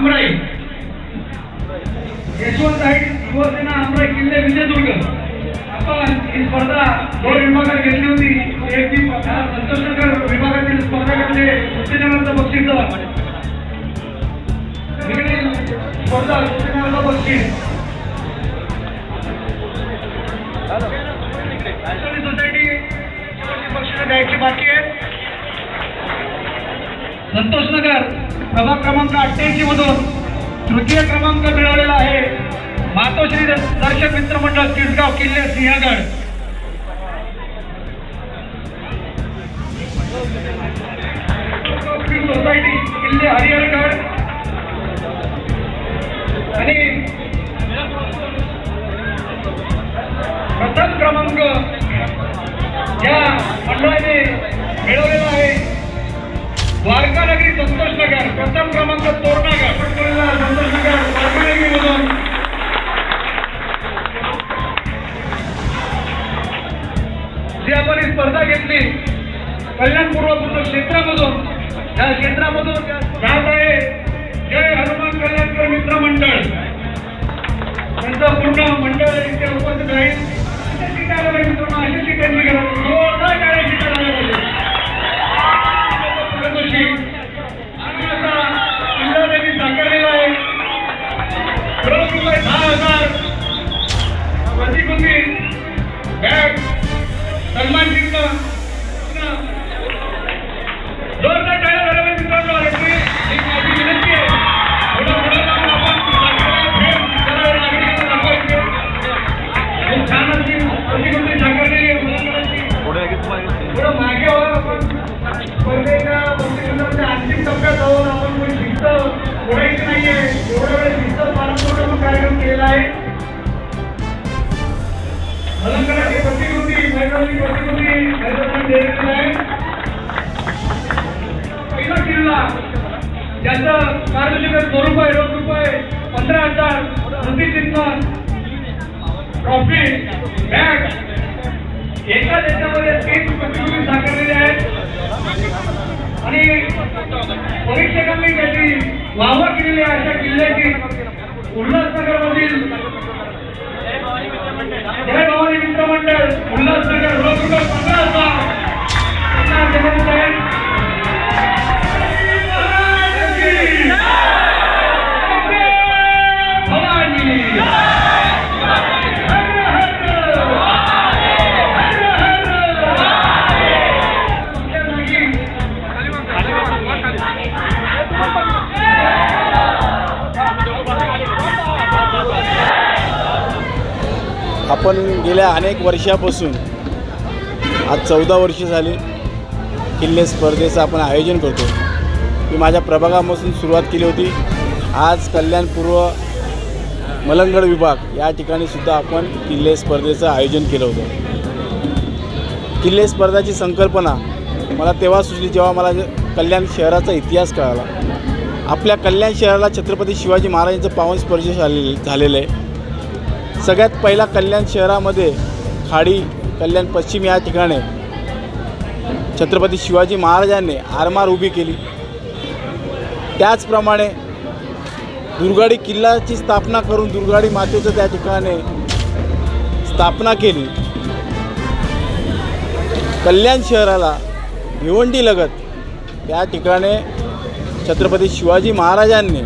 आमराई यशवंत आहे शिवसेना आमराई किल्ले विजयदुर्ग. आपण ही स्पर्धा दोन विभागात घेतली होती. एक ती संतोषनगर विभागातील स्पर्धा घेतली. कुस्तीनगरचं बक्षीस स्पर्धा कुस्तीनगरचं बक्षीस. सोसायटी बक्षीस द्यायची बाकी आहे. संतोष नगर प्रभाग क्रमांक अठ्ठ्याऐंशी मधून तृतीय क्रमांक मिळवलेला आहे. मातोश्री दर्शक मित्र मंडळ तिसगाव किल्ले सिंहगड. सोसायटी किल्ले हरिहरगड. आणि प्रथम क्रमांक या मंडळाने मिळवलेला आहे. द्वारका नगरी संतोष नगर प्रथम क्रमांक तोरणागड संतोष नगर द्वारका नगरी मधून जी आपण ही स्पर्धा घेतली कल्याणपूर्व पूर्ण क्षेत्रामधून त्या क्षेत्रामधून जात आहे जय हनुमान कल्याणकर मित्र मंडळ. त्यांचं पूर्ण मंडळ इथे उपस्थित राहील ज्याचं पारितोषिक स्वरूप आहे रोख रुपये पंधरा हजार स्मृतिचिन्ह ट्रॉफी बॅट एका देशामध्ये तीन प्रतिकृती साकारलेले आहेत. आणि परीक्षकांनी त्याची वाहवा केलेली आहे अशा किल्ल्याची. उल्हासनगर मधील जय भवानी मित्र मंडळ उल्हासनगर रोज पंधरा आपण गेल्या अनेक वर्षापासून आज चौदा वर्ष झाली किल्ले स्पर्धेचं आपण आयोजन करतो. मी माझ्या प्रभागापासून सुरुवात केली होती. आज कल्याणपूर्व मलंगड विभाग या ठिकाणी सुद्धा आपण किल्ले स्पर्धेचं आयोजन केलं होतं. किल्ले स्पर्धाची संकल्पना मला तेव्हा सुचली जेव्हा मला कल्याण शहराचा इतिहास कळाला. आपल्या कल्याण शहराला छत्रपती शिवाजी महाराजांचं पावन स्पर्श झाले झालेलं आहे. सगळ्यात पहिला कल्याण शहरामध्ये खाडी कल्याण पश्चिम या ठिकाणी छत्रपती शिवाजी महाराजांनी आरमार उभी केली. त्याचप्रमाणे दुर्गाडी किल्ल्याची स्थापना करून दुर्गाडी मातेचं त्या ठिकाणी स्थापना केली. कल्याण शहराला भिवंडीलगत त्या ठिकाणी छत्रपती शिवाजी महाराजांनी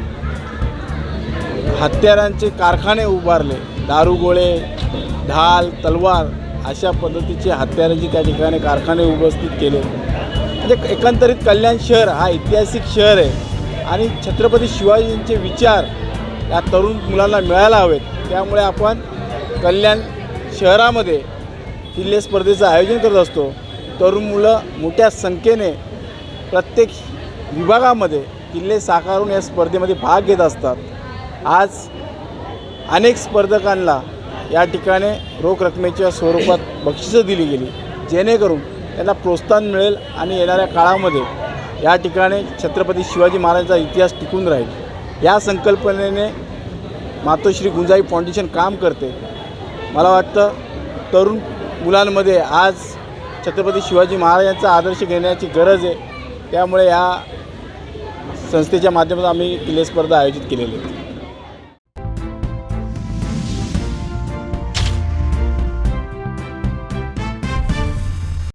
हत्यारांचे कारखाने उभारले. दारूगोळे ढाल तलवार अशा पद्धतीचे हत्यारांचे त्या ठिकाणी कारखाने उपस्थित केले. म्हणजे एकंदरीत कल्याण शहर हा ऐतिहासिक शहर आहे. आणि छत्रपती शिवाजींचे विचार या तरुण मुलांना मिळायला हवेत. त्यामुळे आपण कल्याण शहरामध्ये किल्ले स्पर्धेचं आयोजन करत असतो. तरुण मुलं मोठ्या संख्येने प्रत्येक विभागामध्ये किल्ले साकारून या स्पर्धेमध्ये भाग घेत असतात. आज अनेक स्पर्धकांना या ठिकाणी रोख रकमेच्या स्वरूपात बक्षिसं दिली गेली. जेणेकरून त्यांना प्रोत्साहन मिळेल आणि येणाऱ्या काळामध्ये या ठिकाणी छत्रपती शिवाजी महाराजांचा इतिहास टिकून राहील. या संकल्पनेने मातोश्री गुंजाई फाउंडेशन काम करते. मला वाटतं तरुण मुलांमध्ये आज छत्रपती शिवाजी महाराजांचा आदर्श घेण्याची गरज आहे. त्यामुळे या संस्थेच्या माध्यमातून आम्ही किल्ले स्पर्धा आयोजित केलेली आहे